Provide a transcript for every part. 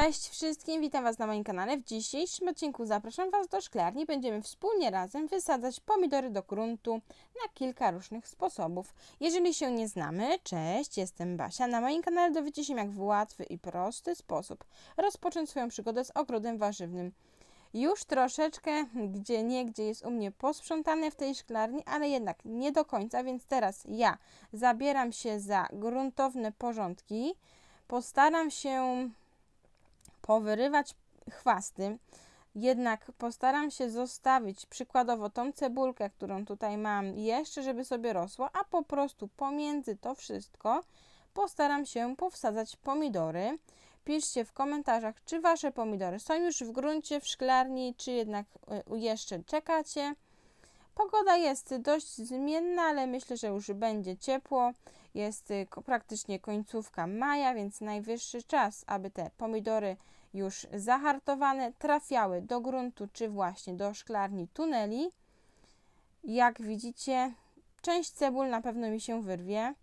Cześć wszystkim, witam Was na moim kanale. W dzisiejszym odcinku zapraszam Was do szklarni. Będziemy wspólnie razem wysadzać pomidory do gruntu na kilka różnych sposobów. Jeżeli się nie znamy, cześć, jestem Basia. Na moim kanale dowiecie się jak w łatwy i prosty sposób rozpocząć swoją przygodę z ogrodem warzywnym. Już troszeczkę gdzie nie, gdzie jest u mnie posprzątane w tej szklarni, ale jednak nie do końca, więc teraz ja zabieram się za gruntowne porządki. Postaram się powyrywać chwasty, jednak postaram się zostawić przykładowo tą cebulkę, którą tutaj mam jeszcze, żeby sobie rosła, a po prostu pomiędzy to wszystko postaram się powsadzać pomidory. Piszcie w komentarzach, czy Wasze pomidory są już w gruncie, w szklarni, czy jednak y, jeszcze czekacie. Pogoda jest dość zmienna, ale myślę, że już będzie ciepło. Jest y, praktycznie końcówka maja, więc najwyższy czas, aby te pomidory już zahartowane trafiały do gruntu czy właśnie do szklarni tuneli. Jak widzicie, część cebul na pewno mi się wyrwie,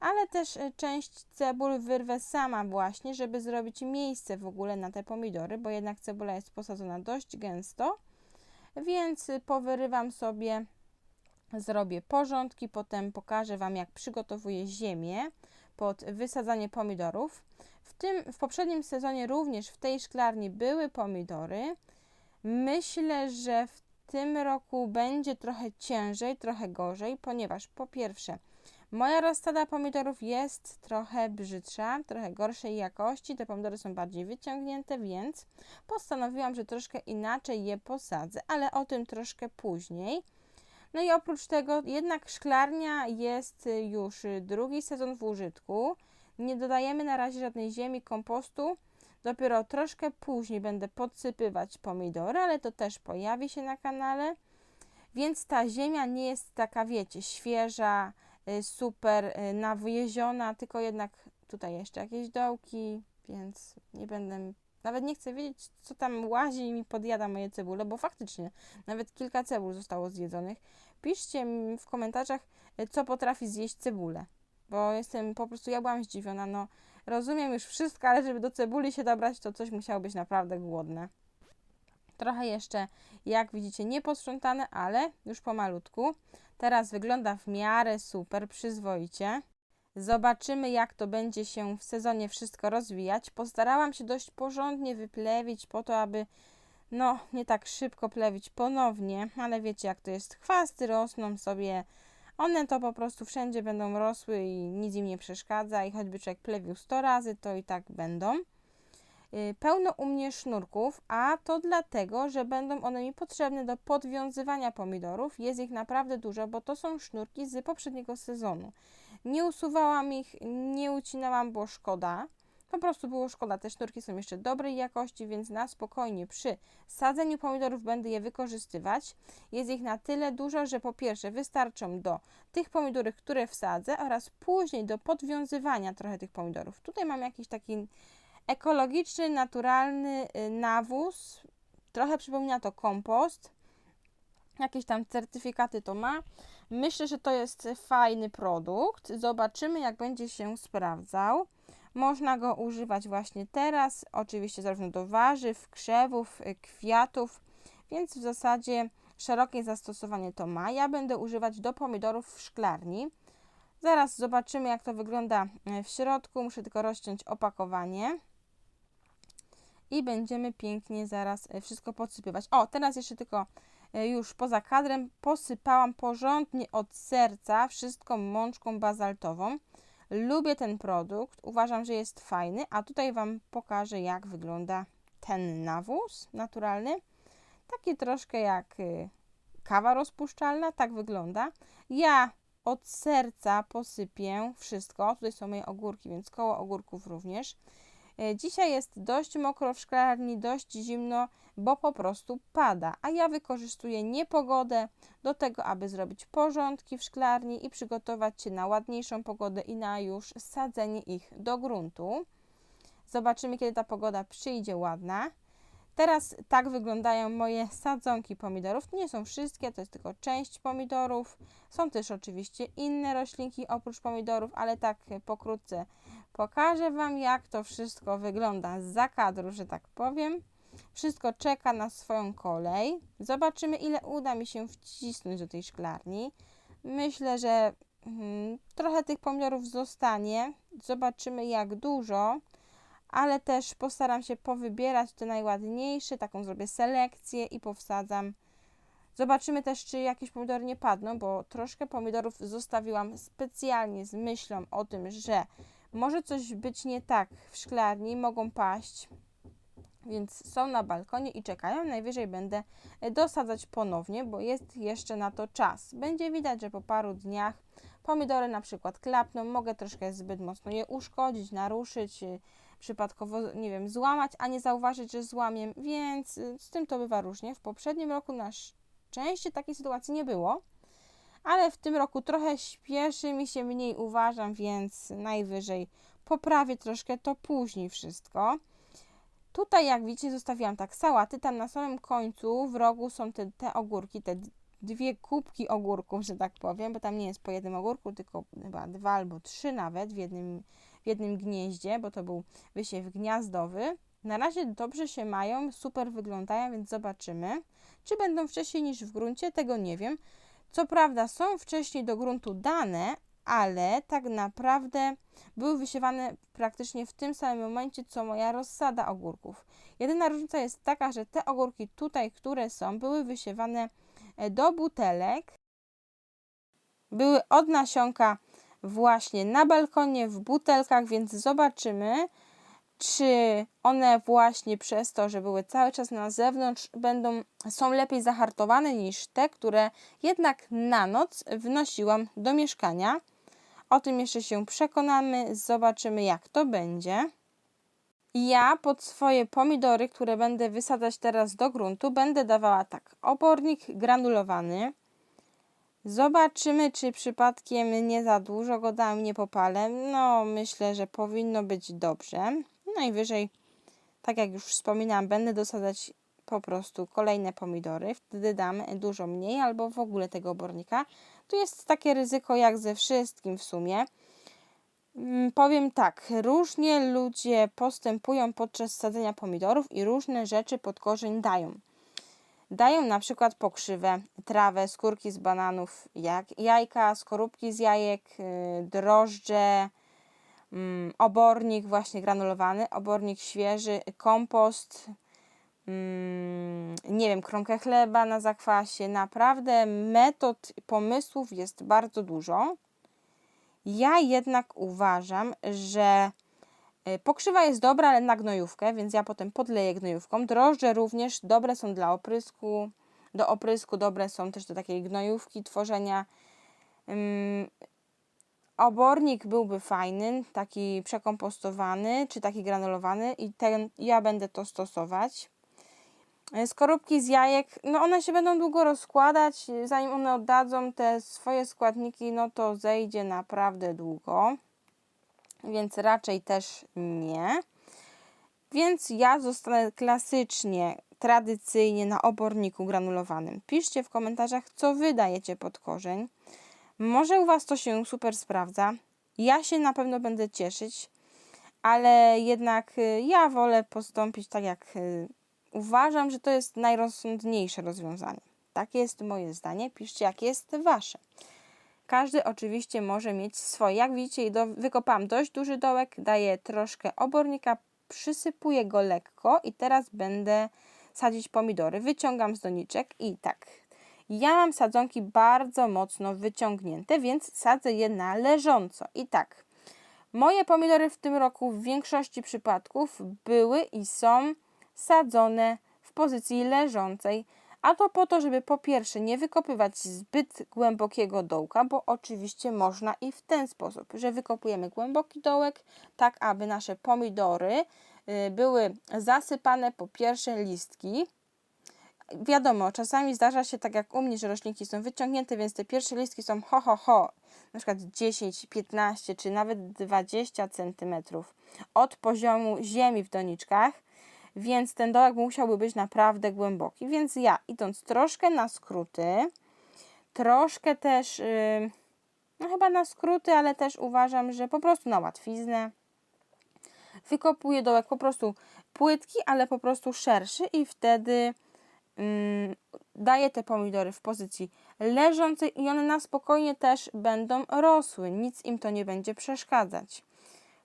ale też y, część cebul wyrwę sama właśnie, żeby zrobić miejsce w ogóle na te pomidory, bo jednak cebula jest posadzona dość gęsto. Więc powyrywam sobie, zrobię porządki, potem pokażę Wam jak przygotowuję ziemię pod wysadzanie pomidorów. W, tym, w poprzednim sezonie również w tej szklarni były pomidory. Myślę, że w tym roku będzie trochę ciężej, trochę gorzej, ponieważ po pierwsze moja rozsada pomidorów jest trochę brzydsza, trochę gorszej jakości. Te pomidory są bardziej wyciągnięte, więc postanowiłam, że troszkę inaczej je posadzę, ale o tym troszkę później. No i oprócz tego, jednak szklarnia jest już drugi sezon w użytku. Nie dodajemy na razie żadnej ziemi, kompostu. Dopiero troszkę później będę podsypywać pomidory, ale to też pojawi się na kanale. Więc ta ziemia nie jest taka, wiecie, świeża, y, super y, nawjeziona, tylko jednak tutaj jeszcze jakieś dołki, więc nie będę, nawet nie chcę wiedzieć, co tam łazi i mi podjada moje cebule, bo faktycznie nawet kilka cebul zostało zjedzonych. Piszcie w komentarzach, y, co potrafi zjeść cebulę bo jestem po prostu, ja byłam zdziwiona, no rozumiem już wszystko, ale żeby do cebuli się dobrać, to coś musiało być naprawdę głodne. Trochę jeszcze, jak widzicie, nieposprzątane, ale już pomalutku. Teraz wygląda w miarę super, przyzwoicie. Zobaczymy, jak to będzie się w sezonie wszystko rozwijać. Postarałam się dość porządnie wyplewić po to, aby no, nie tak szybko plewić ponownie, ale wiecie, jak to jest. Chwasty rosną sobie one to po prostu wszędzie będą rosły i nic im nie przeszkadza i choćby człowiek plewił 100 razy, to i tak będą. Y, pełno u mnie sznurków, a to dlatego, że będą one mi potrzebne do podwiązywania pomidorów. Jest ich naprawdę dużo, bo to są sznurki z poprzedniego sezonu. Nie usuwałam ich, nie ucinałam, bo szkoda. Po prostu było szkoda. Te sznurki są jeszcze dobrej jakości, więc na spokojnie przy sadzeniu pomidorów będę je wykorzystywać. Jest ich na tyle dużo, że po pierwsze wystarczą do tych pomidorów, które wsadzę oraz później do podwiązywania trochę tych pomidorów. Tutaj mam jakiś taki ekologiczny, naturalny y, nawóz. Trochę przypomina to kompost. Jakieś tam certyfikaty to ma. Myślę, że to jest fajny produkt. Zobaczymy, jak będzie się sprawdzał. Można go używać właśnie teraz, oczywiście zarówno do warzyw, krzewów, y, kwiatów, więc w zasadzie szerokie zastosowanie to ma. Ja będę używać do pomidorów w szklarni. Zaraz zobaczymy, jak to wygląda y, w środku. Muszę tylko rozciąć opakowanie. I będziemy pięknie zaraz y, wszystko podsypywać. O, teraz jeszcze tylko już poza kadrem posypałam porządnie od serca wszystko mączką bazaltową. Lubię ten produkt, uważam, że jest fajny, a tutaj Wam pokażę, jak wygląda ten nawóz naturalny. Taki troszkę jak y, kawa rozpuszczalna, tak wygląda. Ja od serca posypię wszystko. Tutaj są moje ogórki, więc koło ogórków również. E, dzisiaj jest dość mokro w szklarni, dość zimno, bo po prostu pada, a ja wykorzystuję niepogodę do tego, aby zrobić porządki w szklarni i przygotować się na ładniejszą pogodę i na już sadzenie ich do gruntu. Zobaczymy, kiedy ta pogoda przyjdzie ładna. Teraz tak wyglądają moje sadzonki pomidorów. Nie są wszystkie, to jest tylko część pomidorów. Są też oczywiście inne roślinki oprócz pomidorów, ale tak pokrótce Pokażę Wam, jak to wszystko wygląda za kadru, że tak powiem. Wszystko czeka na swoją kolej. Zobaczymy, ile uda mi się wcisnąć do tej szklarni. Myślę, że hmm, trochę tych pomidorów zostanie. Zobaczymy, jak dużo. Ale też postaram się powybierać te najładniejsze. Taką zrobię selekcję i powsadzam. Zobaczymy też, czy jakieś pomidory nie padną, bo troszkę pomidorów zostawiłam specjalnie z myślą o tym, że może coś być nie tak w szklarni, mogą paść, więc są na balkonie i czekają. Najwyżej będę dosadzać ponownie, bo jest jeszcze na to czas. Będzie widać, że po paru dniach pomidory na przykład klapną, mogę troszkę zbyt mocno je uszkodzić, naruszyć, y, przypadkowo, nie wiem, złamać, a nie zauważyć, że złamiem, więc y, z tym to bywa różnie. W poprzednim roku na szczęście takiej sytuacji nie było ale w tym roku trochę śpieszy mi się mniej uważam, więc najwyżej poprawię troszkę to później wszystko. Tutaj jak widzicie zostawiłam tak sałaty, tam na samym końcu w rogu są te, te ogórki, te dwie kubki ogórków, że tak powiem, bo tam nie jest po jednym ogórku, tylko chyba dwa albo trzy nawet w jednym, w jednym gnieździe, bo to był wysiew gniazdowy. Na razie dobrze się mają, super wyglądają, więc zobaczymy. Czy będą wcześniej niż w gruncie, tego nie wiem. Co prawda są wcześniej do gruntu dane, ale tak naprawdę były wysiewane praktycznie w tym samym momencie, co moja rozsada ogórków. Jedyna różnica jest taka, że te ogórki tutaj, które są, były wysiewane e, do butelek, były od nasionka właśnie na balkonie w butelkach, więc zobaczymy, czy one właśnie przez to, że były cały czas na zewnątrz, będą, są lepiej zahartowane niż te, które jednak na noc wnosiłam do mieszkania. O tym jeszcze się przekonamy, zobaczymy jak to będzie. Ja pod swoje pomidory, które będę wysadzać teraz do gruntu, będę dawała tak obornik granulowany. Zobaczymy, czy przypadkiem nie za dużo go dam, nie popalę. No, myślę, że powinno być dobrze. Najwyżej, tak jak już wspominałam, będę dosadzać po prostu kolejne pomidory. Wtedy dam dużo mniej albo w ogóle tego obornika. Tu jest takie ryzyko jak ze wszystkim w sumie. Mm, powiem tak, różnie ludzie postępują podczas sadzenia pomidorów i różne rzeczy pod korzeń dają. Dają na przykład pokrzywę, trawę, skórki z bananów, jak jajka, skorupki z jajek, y, drożdże, obornik właśnie granulowany, obornik świeży, kompost, mm, nie wiem, kromkę chleba na zakwasie. Naprawdę metod, pomysłów jest bardzo dużo. Ja jednak uważam, że y, pokrzywa jest dobra, ale na gnojówkę, więc ja potem podleję gnojówką. Drożdże również dobre są dla oprysku. Do oprysku dobre są też do takiej gnojówki tworzenia. Obornik byłby fajny, taki przekompostowany, czy taki granulowany i ten, ja będę to stosować. E, skorupki z jajek, no one się będą długo rozkładać, zanim one oddadzą te swoje składniki, no to zejdzie naprawdę długo, więc raczej też nie. Więc ja zostanę klasycznie, tradycyjnie na oborniku granulowanym. Piszcie w komentarzach, co wy dajecie pod korzeń. Może u Was to się super sprawdza. Ja się na pewno będę cieszyć, ale jednak y, ja wolę postąpić tak, jak y, uważam, że to jest najrozsądniejsze rozwiązanie. Takie jest moje zdanie. Piszcie, jakie jest Wasze. Każdy oczywiście może mieć swoje. Jak widzicie, wykopałam dość duży dołek, daję troszkę obornika, przysypuję go lekko i teraz będę sadzić pomidory. Wyciągam z doniczek i tak ja mam sadzonki bardzo mocno wyciągnięte, więc sadzę je na leżąco. I tak, moje pomidory w tym roku w większości przypadków były i są sadzone w pozycji leżącej, a to po to, żeby po pierwsze nie wykopywać zbyt głębokiego dołka, bo oczywiście można i w ten sposób, że wykopujemy głęboki dołek, tak aby nasze pomidory y, były zasypane po pierwsze listki, wiadomo, czasami zdarza się tak jak u mnie, że roślinki są wyciągnięte, więc te pierwsze listki są ho, ho, ho, na przykład 10, 15 czy nawet 20 cm od poziomu ziemi w doniczkach, więc ten dołek musiałby być naprawdę głęboki. Więc ja idąc troszkę na skróty, troszkę też, yy, no chyba na skróty, ale też uważam, że po prostu na łatwiznę, wykopuję dołek po prostu płytki, ale po prostu szerszy i wtedy daję te pomidory w pozycji leżącej i one na spokojnie też będą rosły. Nic im to nie będzie przeszkadzać.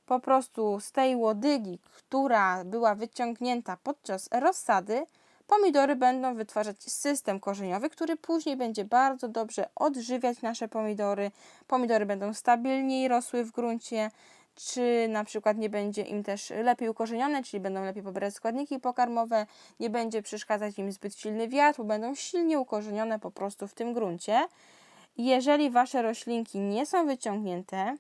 Po prostu z tej łodygi, która była wyciągnięta podczas rozsady, pomidory będą wytwarzać system korzeniowy, który później będzie bardzo dobrze odżywiać nasze pomidory. Pomidory będą stabilniej rosły w gruncie, czy na przykład nie będzie im też lepiej ukorzenione, czyli będą lepiej pobierać składniki pokarmowe, nie będzie przeszkadzać im zbyt silny wiatr, będą silnie ukorzenione po prostu w tym gruncie. Jeżeli wasze roślinki nie są wyciągnięte,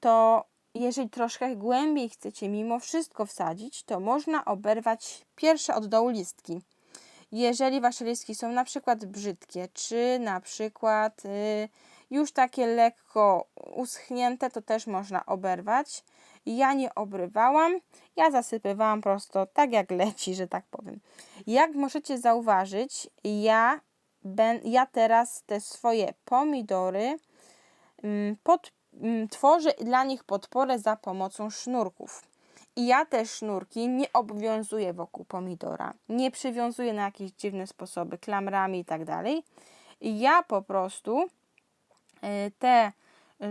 to jeżeli troszkę głębiej chcecie mimo wszystko wsadzić, to można oberwać pierwsze od dołu listki. Jeżeli wasze listki są na przykład brzydkie, czy na przykład y, już takie lekko uschnięte, to też można oberwać. Ja nie obrywałam, ja zasypywałam prosto tak jak leci, że tak powiem. Jak możecie zauważyć, ja, ben, ja teraz te swoje pomidory mm, pod, mm, tworzę dla nich podporę za pomocą sznurków. I ja te sznurki nie obwiązuję wokół pomidora, nie przywiązuję na jakieś dziwne sposoby, klamrami i tak dalej. Ja po prostu te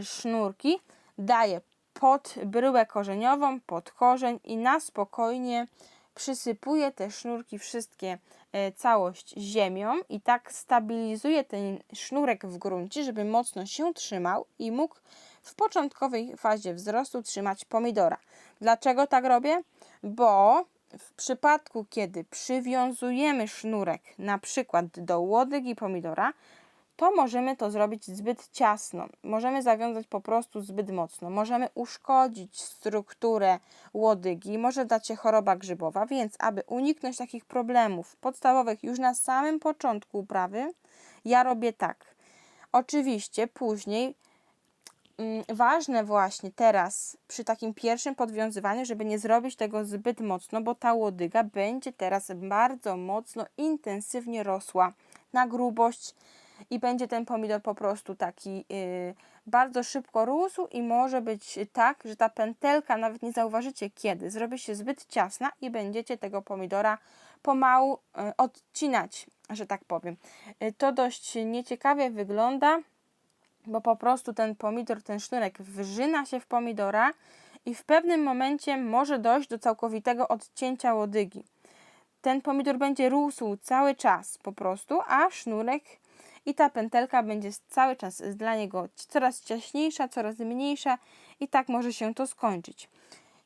sznurki daję pod bryłę korzeniową, pod korzeń i na spokojnie przysypuję te sznurki wszystkie y, całość ziemią i tak stabilizuję ten sznurek w gruncie, żeby mocno się trzymał i mógł w początkowej fazie wzrostu trzymać pomidora. Dlaczego tak robię? Bo w przypadku, kiedy przywiązujemy sznurek na przykład do łodygi pomidora, to możemy to zrobić zbyt ciasno. Możemy zawiązać po prostu zbyt mocno. Możemy uszkodzić strukturę łodygi, może dać się choroba grzybowa, więc aby uniknąć takich problemów podstawowych już na samym początku uprawy, ja robię tak. Oczywiście później mm, ważne właśnie teraz przy takim pierwszym podwiązywaniu, żeby nie zrobić tego zbyt mocno, bo ta łodyga będzie teraz bardzo mocno, intensywnie rosła na grubość i będzie ten pomidor po prostu taki yy, bardzo szybko rósł i może być tak, że ta pętelka nawet nie zauważycie kiedy, zrobi się zbyt ciasna i będziecie tego pomidora pomału yy, odcinać, że tak powiem. Yy, to dość nieciekawie wygląda, bo po prostu ten pomidor, ten sznurek wrzyna się w pomidora i w pewnym momencie może dojść do całkowitego odcięcia łodygi. Ten pomidor będzie rósł cały czas po prostu, a sznurek i ta pętelka będzie cały czas dla niego coraz ciaśniejsza, coraz mniejsza i tak może się to skończyć.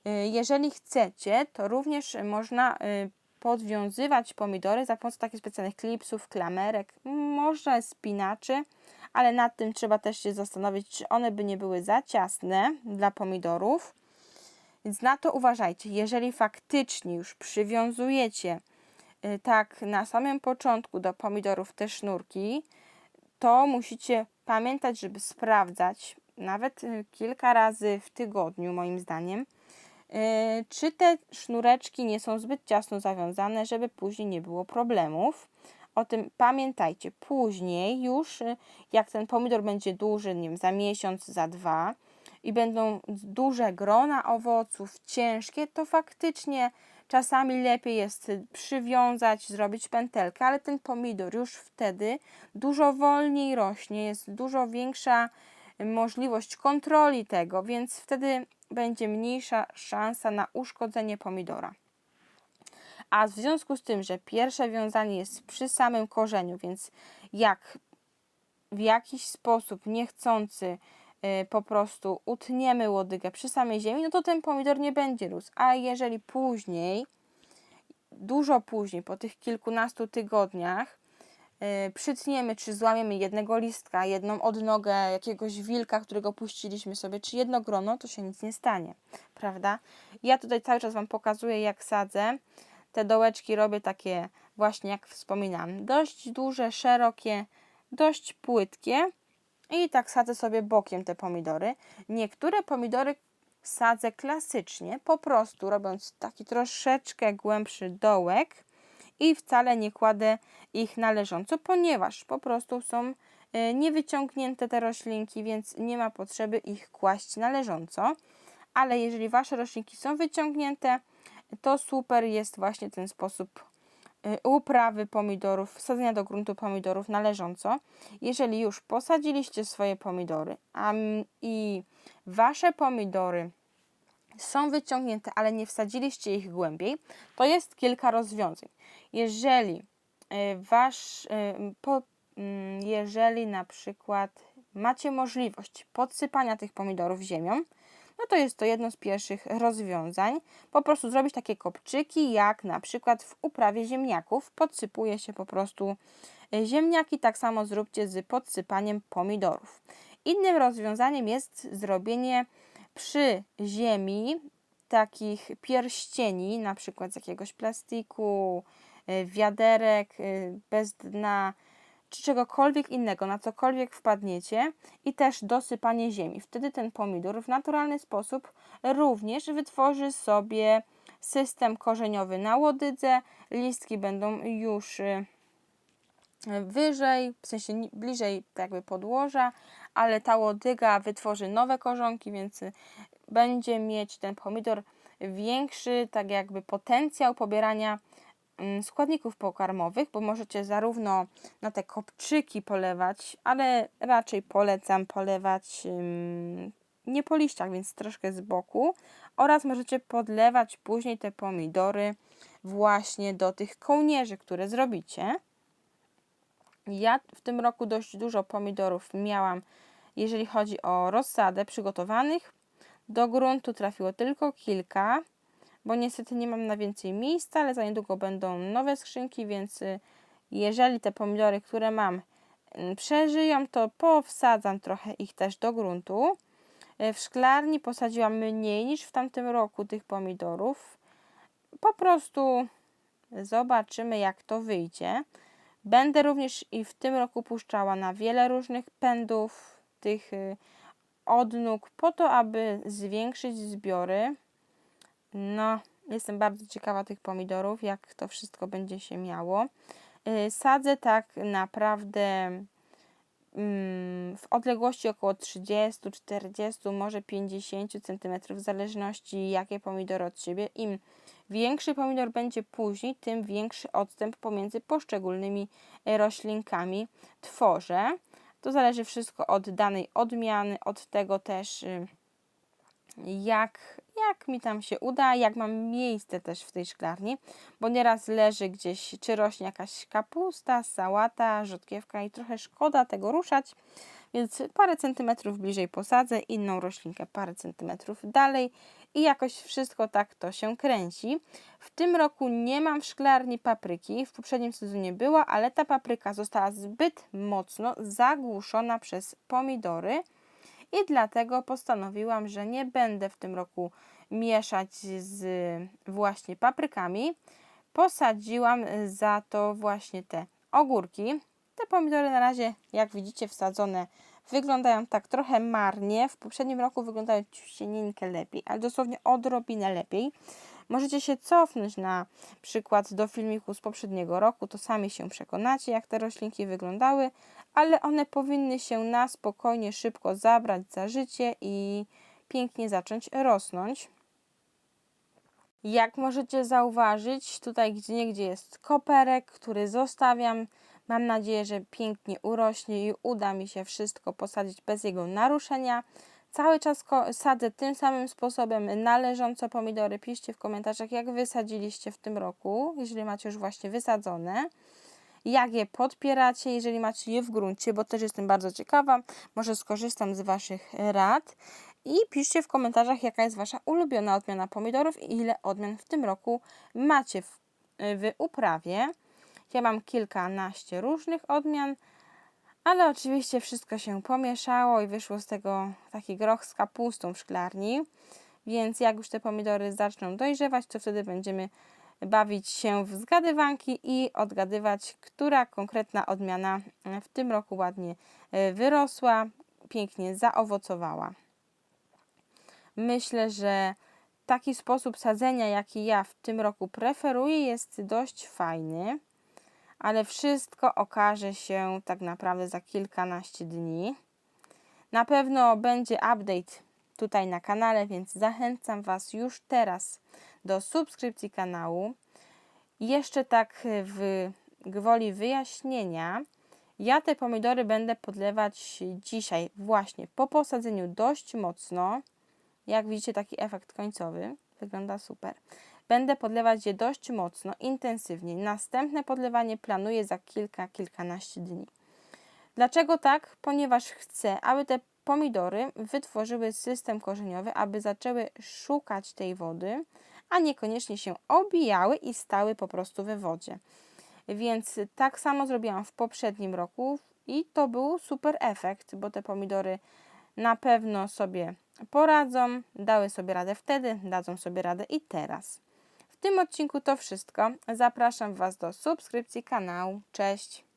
Y, jeżeli chcecie, to również można y, podwiązywać pomidory za pomocą takich specjalnych klipsów, klamerek, może spinaczy, ale nad tym trzeba też się zastanowić, czy one by nie były za ciasne dla pomidorów. Więc na to uważajcie. Jeżeli faktycznie już przywiązujecie y, tak na samym początku do pomidorów te sznurki, to musicie pamiętać, żeby sprawdzać nawet y, kilka razy w tygodniu, moim zdaniem, y, czy te sznureczki nie są zbyt ciasno zawiązane, żeby później nie było problemów. O tym pamiętajcie. Później już, y, jak ten pomidor będzie duży, nie wiem, za miesiąc, za dwa i będą duże grona owoców, ciężkie, to faktycznie Czasami lepiej jest przywiązać, zrobić pętelkę, ale ten pomidor już wtedy dużo wolniej rośnie, jest dużo większa możliwość kontroli tego, więc wtedy będzie mniejsza szansa na uszkodzenie pomidora. A w związku z tym, że pierwsze wiązanie jest przy samym korzeniu, więc jak w jakiś sposób niechcący Y, po prostu utniemy łodygę przy samej ziemi, no to ten pomidor nie będzie rósł. A jeżeli później, dużo później, po tych kilkunastu tygodniach, yy, przytniemy czy złamiemy jednego listka, jedną odnogę jakiegoś wilka, którego puściliśmy sobie, czy jedno grono, to się nic nie stanie, prawda? Ja tutaj cały czas Wam pokazuję, jak sadzę. Te dołeczki robię takie właśnie, jak wspominam, dość duże, szerokie, dość płytkie, i tak sadzę sobie bokiem te pomidory. Niektóre pomidory sadzę klasycznie, po prostu robiąc taki troszeczkę głębszy dołek i wcale nie kładę ich należąco, ponieważ po prostu są e, niewyciągnięte te roślinki, więc nie ma potrzeby ich kłaść należąco. ale jeżeli Wasze roślinki są wyciągnięte, to super jest właśnie ten sposób y, uprawy pomidorów, wsadzenia do gruntu pomidorów należąco. Jeżeli już posadziliście swoje pomidory a, i Wasze pomidory są wyciągnięte, ale nie wsadziliście ich głębiej, to jest kilka rozwiązań. Jeżeli y, wasz, y, po, mm, jeżeli na przykład macie możliwość podsypania tych pomidorów ziemią, no to jest to jedno z pierwszych rozwiązań. Po prostu zrobić takie kopczyki, jak na przykład w uprawie ziemniaków. Podsypuje się po prostu y, ziemniaki, tak samo zróbcie z podsypaniem pomidorów. Innym rozwiązaniem jest zrobienie przy ziemi takich pierścieni, na przykład z jakiegoś plastiku, y, wiaderek y, bez dna, czy czegokolwiek innego, na cokolwiek wpadniecie i też dosypanie ziemi. Wtedy ten pomidor w naturalny sposób również wytworzy sobie system korzeniowy na łodydze, listki będą już y, wyżej, w sensie bliżej jakby podłoża, ale ta łodyga wytworzy nowe korzonki, więc będzie mieć ten pomidor większy, tak jakby potencjał pobierania składników pokarmowych, bo możecie zarówno na te kopczyki polewać, ale raczej polecam polewać nie po liściach, więc troszkę z boku oraz możecie podlewać później te pomidory właśnie do tych kołnierzy, które zrobicie. Ja w tym roku dość dużo pomidorów miałam, jeżeli chodzi o rozsadę przygotowanych. Do gruntu trafiło tylko kilka, bo niestety nie mam na więcej miejsca, ale za niedługo będą nowe skrzynki, więc y, jeżeli te pomidory, które mam, mm, przeżyją, to powsadzam trochę ich też do gruntu. Y, w szklarni posadziłam mniej niż w tamtym roku tych pomidorów. Po prostu zobaczymy, jak to wyjdzie. Będę również i w tym roku puszczała na wiele różnych pędów tych y, odnóg po to, aby zwiększyć zbiory. No, jestem bardzo ciekawa tych pomidorów, jak to wszystko będzie się miało. Y, sadzę tak naprawdę mm, w odległości około 30, 40, może 50 cm, w zależności jakie pomidory od siebie. Im większy pomidor będzie później, tym większy odstęp pomiędzy poszczególnymi roślinkami tworzę. To zależy wszystko od danej odmiany, od tego też y, jak, jak mi tam się uda, jak mam miejsce też w tej szklarni, bo nieraz leży gdzieś, czy rośnie jakaś kapusta, sałata, rzodkiewka i trochę szkoda tego ruszać, więc parę centymetrów bliżej posadzę, inną roślinkę parę centymetrów dalej i jakoś wszystko tak to się kręci. W tym roku nie mam w szklarni papryki, w poprzednim sezonie była, ale ta papryka została zbyt mocno zagłuszona przez pomidory i dlatego postanowiłam, że nie będę w tym roku mieszać z właśnie paprykami. Posadziłam za to właśnie te ogórki. Te pomidory na razie, jak widzicie, wsadzone wyglądają tak trochę marnie. W poprzednim roku wyglądały ciuścieninkę lepiej, ale dosłownie odrobinę lepiej. Możecie się cofnąć na przykład do filmiku z poprzedniego roku, to sami się przekonacie, jak te roślinki wyglądały, ale one powinny się na spokojnie, szybko zabrać za życie i pięknie zacząć rosnąć. Jak możecie zauważyć, tutaj gdzie niegdzie jest koperek, który zostawiam Mam nadzieję, że pięknie urośnie i uda mi się wszystko posadzić bez jego naruszenia. Cały czas sadzę tym samym sposobem należąco pomidory. Piszcie w komentarzach, jak wysadziliście w tym roku, jeżeli macie już właśnie wysadzone. Jak je podpieracie, jeżeli macie je w gruncie, bo też jestem bardzo ciekawa. Może skorzystam z Waszych rad. I piszcie w komentarzach, jaka jest Wasza ulubiona odmiana pomidorów i ile odmian w tym roku macie w, w uprawie. Ja mam kilkanaście różnych odmian, ale oczywiście wszystko się pomieszało i wyszło z tego taki groch z kapustą w szklarni. Więc jak już te pomidory zaczną dojrzewać, to wtedy będziemy bawić się w zgadywanki i odgadywać, która konkretna odmiana w tym roku ładnie e, wyrosła, pięknie zaowocowała. Myślę, że taki sposób sadzenia, jaki ja w tym roku preferuję, jest dość fajny ale wszystko okaże się tak naprawdę za kilkanaście dni. Na pewno będzie update tutaj na kanale, więc zachęcam Was już teraz do subskrypcji kanału. Jeszcze tak w gwoli wyjaśnienia, ja te pomidory będę podlewać dzisiaj właśnie po posadzeniu dość mocno. Jak widzicie taki efekt końcowy, wygląda super. Będę podlewać je dość mocno, intensywnie. Następne podlewanie planuję za kilka, kilkanaście dni. Dlaczego tak? Ponieważ chcę, aby te pomidory wytworzyły system korzeniowy, aby zaczęły szukać tej wody, a niekoniecznie się obijały i stały po prostu we wodzie. Więc tak samo zrobiłam w poprzednim roku i to był super efekt, bo te pomidory na pewno sobie poradzą, dały sobie radę wtedy, dadzą sobie radę i teraz. W tym odcinku to wszystko. Zapraszam Was do subskrypcji kanału. Cześć!